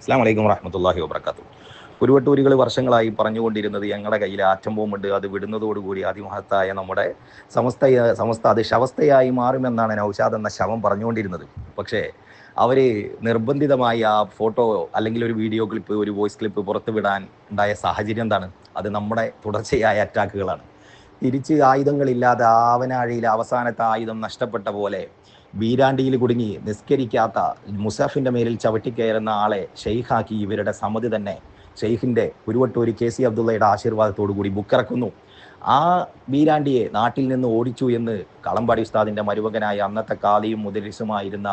അസ്സാം വലൈക്കും വറഹമത്തല്ലാഹി വാബർക്കാത്തു കുരുവട്ടൂരികൾ വർഷങ്ങളായി പറഞ്ഞുകൊണ്ടിരുന്നത് ഞങ്ങളുടെ കയ്യിൽ ആറ്റം ബോംബുണ്ട്. അത് വിടുന്നതോടുകൂടി അതിമഹത്തായ നമ്മുടെ സമസ്ത സമസ്ത അത് ശവസ്ഥയായി മാറുമെന്നാണ് നൗഷാദ് എന്ന ശവം പറഞ്ഞുകൊണ്ടിരുന്നത്. പക്ഷേ അവർ നിർബന്ധിതമായി ആ ഫോട്ടോ അല്ലെങ്കിൽ ഒരു വീഡിയോ ക്ലിപ്പ് ഒരു വോയിസ് ക്ലിപ്പ് പുറത്തു വിടാൻ ഉണ്ടായ സാഹചര്യം എന്താണ്? അത് നമ്മുടെ തുടർച്ചയായ അറ്റാക്കുകളാണ്. തിരിച്ച് ആയുധങ്ങളില്ലാതെ ആവനാഴിയിൽ അവസാനത്തെ ആയുധം നഷ്ടപ്പെട്ട പോലെ ബീരാണ്ടിയിൽ കുടുങ്ങി നിസ്കരിക്കാത്ത മുസാഫിന്റെ മേലിൽ ചവിട്ടിക്കയറുന്ന ആളെ ഷെയ്ഖാക്കി ഇവരുടെ സമ്മതി തന്നെ. ഷെയ്ഖിന്റെ കുരുവട്ടൂരി കെ സി അബ്ദുള്ളയുടെ ആശീർവാദത്തോടു കൂടി ബുക്കിറക്കുന്നു ആ ബീരാണ്ടിയെ നാട്ടിൽ നിന്ന് ഓടിച്ചു എന്ന് കളമ്പാടി ഉസ്താദിന്റെ മരുമകനായ അന്നത്തെ കാലിയും മുദരിസുമായിരുന്ന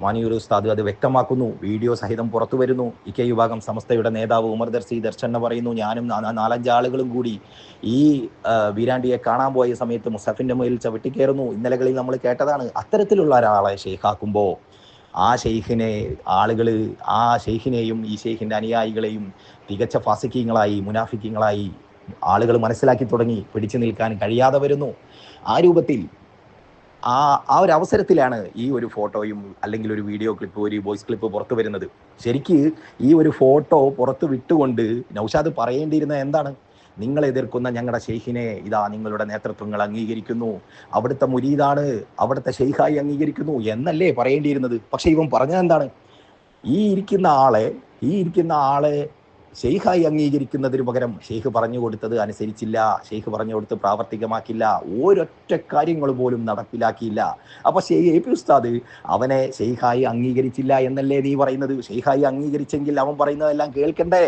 മാനിയൂർ ഉസ്താദ് അത് വ്യക്തമാക്കുന്നു. വീഡിയോ സഹിതം പുറത്തു വരുന്നു. ഇക്കെ വിഭാഗം സംസ്ഥയുടെ നേതാവ് ഉമർ ദർസി ദർശന പറയുന്നു. ഞാനും നാലഞ്ച് ആളുകളും കൂടി ഈ വീരാണ്ടിയെ കാണാൻ പോയ സമയത്ത് മുസഫിന്റെ മേലിൽ ചവിട്ടിക്കയറുന്നു ഇന്നലകളിൽ നമ്മൾ കേട്ടതാണ് അത്തരത്തിലുള്ള ഒരാളെ ഷെയ്ഖാക്കുമ്പോൾ ആ ഷെയ്ഖിനെ ആളുകൾ ആ ഷെയ്ഖിനെയും ഈ ഷെയ്ഖിന്റെ അനുയായികളെയും തികച്ച ഫാസിക്കിങ്ങളായി മുനാഫിക്കീങ്ങളായി ആളുകൾ മനസ്സിലാക്കി തുടങ്ങി പിടിച്ചു നിൽക്കാൻ കഴിയാതെ വരുന്നു. ആ രൂപത്തിൽ ആ ആ ഒരു അവസരത്തിലാണ് ഈ ഒരു ഫോട്ടോയും അല്ലെങ്കിൽ ഒരു വീഡിയോ ക്ലിപ്പ് ഒരു വോയിസ് ക്ലിപ്പ് പുറത്തു വരുന്നത്. ശരിക്ക് ഈ ഒരു ഫോട്ടോ പുറത്തു വിട്ടുകൊണ്ട് നൗഷാദ് പറയേണ്ടിയിരുന്ന എന്താണ്? നിങ്ങൾ എതിർക്കുന്ന ഞങ്ങളുടെ ഷെയ്ഖിനെ ഇതാ നിങ്ങളുടെ നേതൃത്വങ്ങൾ അംഗീകരിക്കുന്നു. അവിടുത്തെ മുരീദാണ് അവിടുത്തെ ഷെയ്ഖായി അംഗീകരിക്കുന്നു എന്നല്ലേ പറയേണ്ടിയിരുന്നത്. പക്ഷേ ഇവൻ പറഞ്ഞത് എന്താണ് ഈ ഇരിക്കുന്ന ആളെ ഈ ഇരിക്കുന്ന ആളെ ഷെയ്ഖായി അംഗീകരിക്കുന്നതിന് പകരം ഷെയ്ഖ് പറഞ്ഞു കൊടുത്തത് അനുസരിച്ചില്ല ഷെയ്ഖ് പറഞ്ഞു കൊടുത്ത് പ്രാവർത്തികമാക്കില്ല ഒരൊറ്റ കാര്യങ്ങൾ പോലും നടപ്പിലാക്കിയില്ല. അപ്പൊ ഷെയ് എ പി ഉസ്താദ് അവനെ ഷെയ്ഖായി അംഗീകരിച്ചില്ല എന്നല്ലേ നീ പറയുന്നത്? ഷെയ്ഖായി അംഗീകരിച്ചെങ്കിൽ അവൻ പറയുന്നതെല്ലാം കേൾക്കണ്ടേ?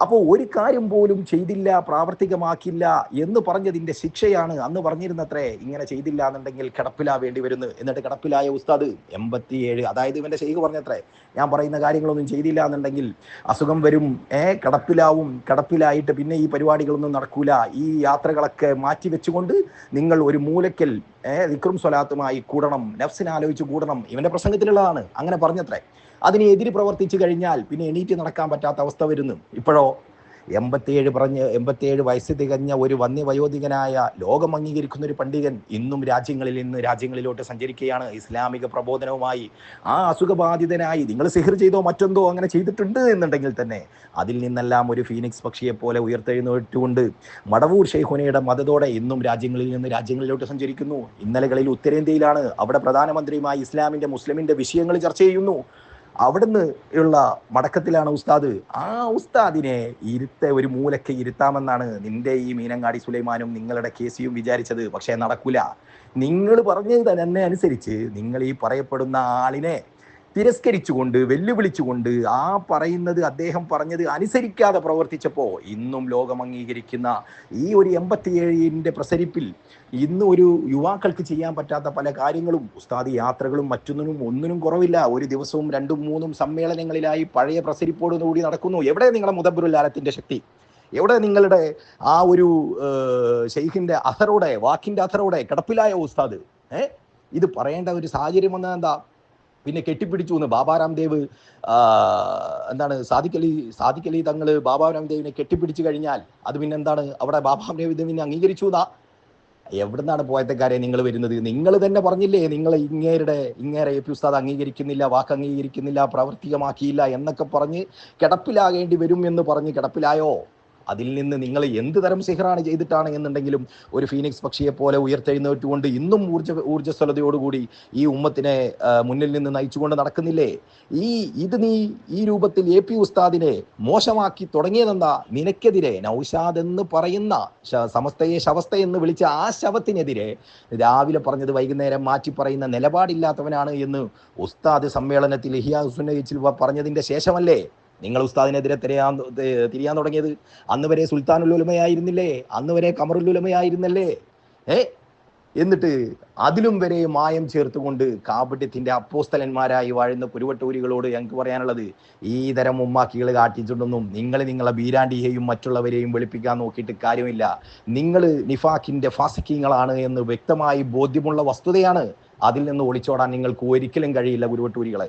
അപ്പോൾ ഒരു കാര്യം പോലും ചെയ്തില്ല പ്രാവർത്തികമാക്കില്ല എന്ന് പറഞ്ഞതിന്റെ ശിക്ഷയാണ് അന്ന് പറഞ്ഞിരുന്നത്രേ. ഇങ്ങനെ ചെയ്തില്ല എന്നുണ്ടെങ്കിൽ കിടപ്പിലാ വേണ്ടി വരുന്നു എന്നിട്ട് കിടപ്പിലായ ഉസ്താദ് എൺപത്തിയേഴ് അതായത് ഇവന്റെ ഷെയ്ഖ് പറഞ്ഞത്രേ ഞാൻ പറയുന്ന കാര്യങ്ങളൊന്നും ചെയ്തില്ല എന്നുണ്ടെങ്കിൽ അസുഖം വരും. ഏ കിടപ്പിലാവും കിടപ്പിലായിട്ട് പിന്നെ ഈ പരിപാടികളൊന്നും നടക്കൂല. ഈ യാത്രകളൊക്കെ മാറ്റി വെച്ചുകൊണ്ട് നിങ്ങൾ ഒരു മൂലക്കൽ ഏ വിക്രം സ്വലാത്തുമായി കൂടണം. നഫ്സിനെ ആലോചിച്ച് കൂടണം. ഇവന്റെ പ്രസംഗത്തിലുള്ളതാണ്. അങ്ങനെ പറഞ്ഞത്രേ. അതിനെ എതിര് പ്രവർത്തിച്ചു കഴിഞ്ഞാൽ പിന്നെ എണീറ്റ് നടക്കാൻ പറ്റാത്ത അവസ്ഥ വരുന്നു. ഇപ്പോഴോ എൺപത്തിയേഴ് പറഞ്ഞ് എൺപത്തിയേഴ് വയസ്സ് തികഞ്ഞ ഒരു വന്യവയോധികനായ ലോകം അംഗീകരിക്കുന്ന ഒരു പണ്ഡിതൻ ഇന്നും രാജ്യങ്ങളിൽ നിന്ന് രാജ്യങ്ങളിലോട്ട് സഞ്ചരിക്കുകയാണ്. ഇസ്ലാമിക പ്രബോധനവുമായി ആ അസുഖബാധിതനായി നിങ്ങൾ സിഹിർ ചെയ്തോ മറ്റെന്തോ അങ്ങനെ ചെയ്തിട്ടുണ്ട് എന്നുണ്ടെങ്കിൽ തന്നെ അതിൽ നിന്നെല്ലാം ഒരു ഫീനിക്സ് പക്ഷിയെ പോലെ ഉയർത്തെഴുന്നേറ്റുകൊണ്ട് മടവൂർ ഷെയ്ഖുനയുടെ മതത്തോടെ ഇന്നും രാജ്യങ്ങളിൽ നിന്ന് രാജ്യങ്ങളിലോട്ട് സഞ്ചരിക്കുന്നു. ഇന്നലകളിൽ ഉത്തരേന്ത്യയിലാണ്. അവിടെ പ്രധാനമന്ത്രിയുമായി ഇസ്ലാമിന്റെ മുസ്ലിമിന്റെ വിഷയങ്ങൾ ചർച്ച ചെയ്യുന്നു. അവിടുന്ന് ഉള്ള മടക്കത്തിലാണ് ഉസ്താദ്. ആ ഉസ്താദിനെ ഇരുത്ത ഒരു മൂലക്ക് ഇരുത്താമെന്നാണ് നിന്റെ ഈ മീനങ്ങാടി സുലൈമാനും നിങ്ങളുടെ കേസിയും വിചാരിച്ചത്. പക്ഷേ നടക്കൂല. നിങ്ങൾ പറഞ്ഞത് തന്നെ അനുസരിച്ച് നിങ്ങൾ ഈ പറയപ്പെടുന്ന ആളിനെ തിരസ്കരിച്ചുകൊണ്ട് വെല്ലുവിളിച്ചുകൊണ്ട് ആ പറയുന്നത് അദ്ദേഹം പറഞ്ഞത് അനുസരിക്കാതെ പ്രവർത്തിച്ചപ്പോൾ ഇന്നും ലോകം അംഗീകരിക്കുന്ന ഈ ഒരു എൺപത്തിയേഴിന്റെ പ്രസരിപ്പിൽ ഇന്ന് ഒരു യുവാക്കൾക്ക് ചെയ്യാൻ പറ്റാത്ത പല കാര്യങ്ങളും ഉസ്താദ് യാത്രകളും മറ്റൊന്നിനും ഒന്നിനും കുറവില്ല. ഒരു ദിവസവും രണ്ടും മൂന്നും സമ്മേളനങ്ങളിലായി പഴയ പ്രസരിപ്പോടുകൂടി നടക്കുന്നു. എവിടെ നിങ്ങളുടെ മുതബുരുല്ലാലത്തിന്റെ ശക്തി? എവിടെ നിങ്ങളുടെ ആ ഒരു ഷെയ്ഖിന്റെ അഥറോടെ വാക്കിന്റെ അഥറോടെ കിടപ്പിലായ ഉസ്താദ്? ഏഹ്? ഇത് പറയേണ്ട ഒരു സാഹചര്യം വന്നത് എന്താ പിന്നെ കെട്ടിപ്പിടിച്ചു എന്ന് ബാബാ രാംദേവ് എന്താണ് സാദിഖലി സാദിഖലി തങ്ങൾ ബാബാ ദേവിനെ കെട്ടിപ്പിടിച്ചു കഴിഞ്ഞാൽ അത് പിന്നെ എന്താണ് അവിടെ ബാബാ ഇതിനെ അംഗീകരിച്ചു എന്നാ? എവിടുന്നാണ് പോയത്തക്കാരെ നിങ്ങൾ വരുന്നത്? നിങ്ങൾ തന്നെ പറഞ്ഞില്ലേ നിങ്ങൾ ഇങ്ങേരുടെ ഇങ്ങേരെ എ പി ഉസ്താദ് അംഗീകരിക്കുന്നില്ല വാക്ക് അംഗീകരിക്കുന്നില്ല പ്രാവർത്തികമാക്കിയില്ല എന്നൊക്കെ പറഞ്ഞ് കിടപ്പിലാകേണ്ടി വരും എന്ന് പറഞ്ഞ് കിടപ്പിലായോ? അതിൽ നിന്ന് നിങ്ങൾ എന്ത് തരം സിഹറാണ് ചെയ്തിട്ടാണ് എന്നുണ്ടെങ്കിലും ഒരു ഫീനിക്സ് പക്ഷിയെ പോലെ ഉയർത്തെഴുന്നേറ്റുകൊണ്ട് ഇന്നും ഊർജ ഊർജസ്വലതയോടുകൂടി ഈ ഉമ്മത്തിനെ മുന്നിൽ നിന്ന് നയിച്ചുകൊണ്ട് നടക്കുന്നില്ലേ? ഈ ഇത് നീ ഈ രൂപത്തിൽ എ പി ഉസ്താദിനെ മോശമാക്കി തുടങ്ങിയതെന്താ? നിനക്കെതിരെ നൗഷാദ് എന്ന് പറയുന്ന സമസ്തയെ ശവസ്ഥ എന്ന് വിളിച്ച ആ ശവത്തിനെതിരെ രാവിലെ പറഞ്ഞത് വൈകുന്നേരം മാറ്റി പറയുന്ന നിലപാടില്ലാത്തവനാണ് എന്ന് ഉസ്താദ് സമ്മേളനത്തിൽ ഇഹിയാ പറഞ്ഞതിന്റെ ശേഷമല്ലേ? നിങ്ങൾ ഉസ്താദിനെതിരെ തിരയാൻ തിരിയാൻ തുടങ്ങിയത്. അന്ന് വരെ സുൽത്താനുൽ ഉലമയായിരുന്നില്ലേ? അന്ന് വരെ കമറുൽ ഉലമയായിരുന്നല്ലേ? ഏ? എന്നിട്ട് അതിലും വരെ മായം ചേർത്തുകൊണ്ട് കാപട്യത്തിന്റെ അപ്പോസ്തലന്മാരായി വാഴുന്ന കുരുവട്ടൂരികളോട് ഞങ്ങൾക്ക് പറയാനുള്ളത് ഈ തരം ഉമ്മാക്കികൾ കാട്ടിച്ചിട്ടൊന്നും നിങ്ങൾ നിങ്ങളെ ബീരാണ്ടിയെയും മറ്റുള്ളവരെയും വെളുപ്പിക്കാൻ നോക്കിയിട്ട് കാര്യമില്ല. നിങ്ങൾ നിഫാക്കിന്റെ ഫാസിക്കിങ്ങളാണ് എന്ന് വ്യക്തമായി ബോധ്യമുള്ള വസ്തുതയാണ് അതിൽ നിന്ന് ഒളിച്ചോടാൻ നിങ്ങൾക്ക് ഒരിക്കലും കഴിയില്ല കുരുവട്ടൂരികളെ.